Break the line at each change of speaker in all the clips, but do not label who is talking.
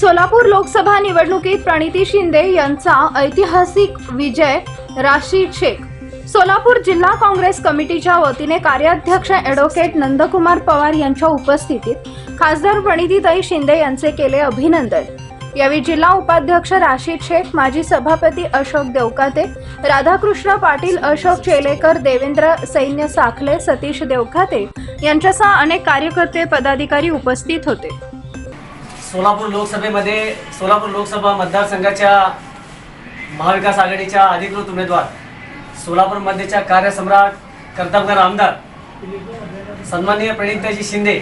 सोलापूर लोकसभा निवडणुकीत प्रणिती शिंदे यांचा ऐतिहासिक विजय राशी शेख सोलापूर जिल्हा काँग्रेस कमिटीच्या वतीने कार्याध्यक्ष ॲडव्होकेट नंदकुमार पवार यांच्या उपस्थितीत खासदार प्रणितीताई शिंदे यांचे केले अभिनंदन. यावेळी जिल्हा उपाध्यक्ष राशीद शेख माजी सभापती अशोक देवकाते राधाकृष्ण पाटील अशोक चेलेकर देवेंद्र सैन्य साखले सतीश देवखाते यांच्यासह अनेक कार्यकर्ते पदाधिकारी उपस्थित होते.
सोलापूर लोकसभेमध्ये सोलापूर लोकसभा मतदारसंघाच्या महाविकास आघाडीच्या अधिकृत उमेदवार सोलापूर मध्येच्या कार्यसम्राट कर्तबगार आमदार सन्माननीय प्रणिताजी शिंदे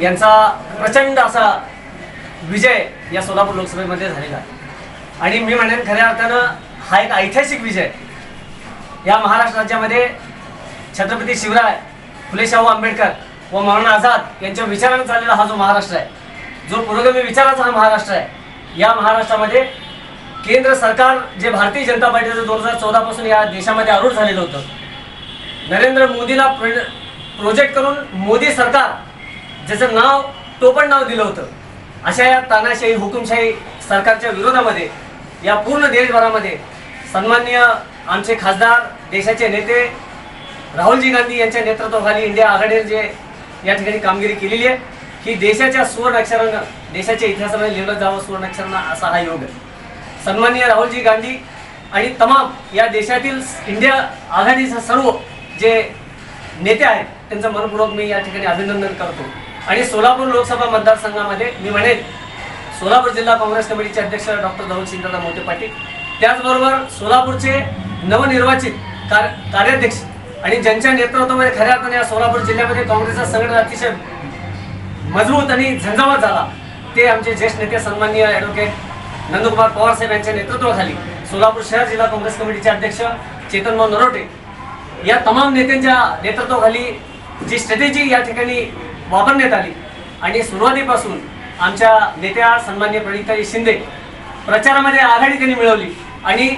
यांचा प्रचंड असा विजय या सोलापूर लोकसभेमध्ये झालेला आहे. आणि मी म्हणेन खऱ्या अर्थानं हा एक ऐतिहासिक विजय. या महाराष्ट्र राज्यामध्ये छत्रपती शिवराय फुले शाहू आंबेडकर व मौलाना आझाद यांच्या विचारानं चाललेला हा जो महाराष्ट्र आहे जो पुरोगामी विचाराचा हा महाराष्ट्र आहे. या महाराष्ट्रामध्ये केंद्र सरकार जे भारतीय जनता पार्टीचं दोन हजार चौदापासून या देशामध्ये आरूढ झालेलं होतं. नरेंद्र मोदीला प्रोजेक्ट करून मोदी सरकार ज्याचं नाव टोपण नाव दिलं होतं. अशा या तानाशाही हुकुमशाही सरकारच्या विरोधामध्ये या पूर्ण देशभरामध्ये सन्मान्य आमचे खासदार देशाचे नेते राहुलजी गांधी यांच्या नेतृत्वाखाली इंडिया आघाडीने जे या ठिकाणी कामगिरी केलेली आहे. की देशाच्या सुवर्ण अक्षरानं देशाच्या इतिहासामध्ये लिहिलं जावं सुवर्ण अक्षरानं असा हा योग आहे. सन्माननीय राहुलजी गांधी आणि तमाम या देशातील इंडिया आघाडीचे सर्व जे नेते आहेत त्यांचं मनपूर्वक मी या ठिकाणी अभिनंदन करतो. आणि सोलापूर लोकसभा मतदारसंघामध्ये मी म्हणेन सोलापूर जिल्हा काँग्रेस कमिटीचे अध्यक्ष डॉक्टर धवल सिंगदादा मोठे पाटील. त्याचबरोबर सोलापूरचे नवनिर्वाचित कार कार्याध्यक्ष आणि ज्यांच्या नेतृत्वामध्ये खऱ्या अर्थाने या सोलापूर जिल्ह्यामध्ये काँग्रेसचा संघटन अतिशय मजबूत आणि झंझावत झाला. ते आमचे ज्येष्ठ नेते सन्माननीय ॲडव्होकेट नंदकुमार पवार साहेब यांच्या नेतृत्वाखाली सोलापूर शहर जिल्हा काँग्रेस कमिटीचे अध्यक्ष चेतनभाऊ नरोटे या तमाम नेत्यांच्या नेतृत्वाखाली जी स्ट्रॅटेजी या ठिकाणी वापरण्यात आली. आणि सुरुवातीपासून आमच्या नेत्या सन्मान्य प्रणिताई शिंदे प्रचारामध्ये आघाडी त्यांनी मिळवली. आणि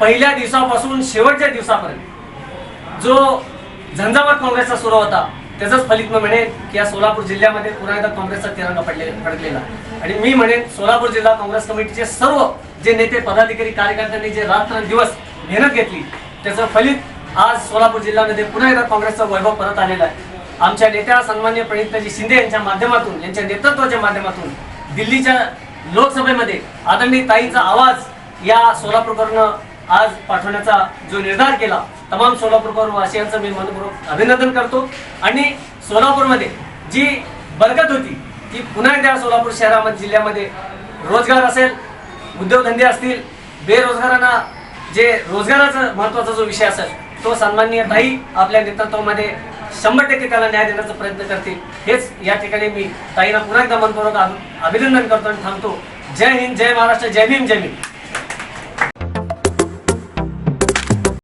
पहिल्या दिवसापासून शेवटच्या दिवसापर्यंत जो झंझावत काँग्रेसचा सुरू होता त्याचंच फलित मी म्हणेन की या सोलापूर जिल्ह्यामध्ये पुन्हा एकदा काँग्रेसचा तिरंगा पडले फडकलेला. आणि मी म्हणेन सोलापूर जिल्हा काँग्रेस कमिटीचे सर्व जे नेते पदाधिकारी कार्यकर्त्यांनी जे रात्र दिवस मेहनत घेतली त्याचं फलित आज सोलापूर जिल्ह्यामध्ये पुन्हा एकदा काँग्रेसचा वैभव परत आलेला आहे. आमच्या नेत्या सन्मान्य प्रणितजी शिंदे यांच्या माध्यमातून यांच्या नेतृत्वाच्या माध्यमातून दिल्लीच्या लोकसभेमध्ये आदरणीय ताईंचा आवाज या सोलापूरकडनं आज पाठवण्याचा जो निर्धार केला तमाम सोलापूरकर वासियांचं मी मनपूर्वक अभिनंदन करतो. आणि सोलापूरमध्ये जी बरकत होती ती पुन्हा एकदा सोलापूर शहरामध्ये जिल्ह्यामध्ये रोजगार असेल उद्योगधंदे असतील बेरोजगारांना जे रोजगाराचा महत्त्वाचा जो विषय असेल तो सन्माननीय ताई आपल्या नेतृत्वामध्ये शंभर टक्के त्याला न्याय देण्याचा प्रयत्न करतील. हेच या ठिकाणी मी ताईला पुन्हा एकदा मनपूर्वक अभिनंदन करतो आणि थांबतो. जय हिंद जय महाराष्ट्र जय भीम जय भीम.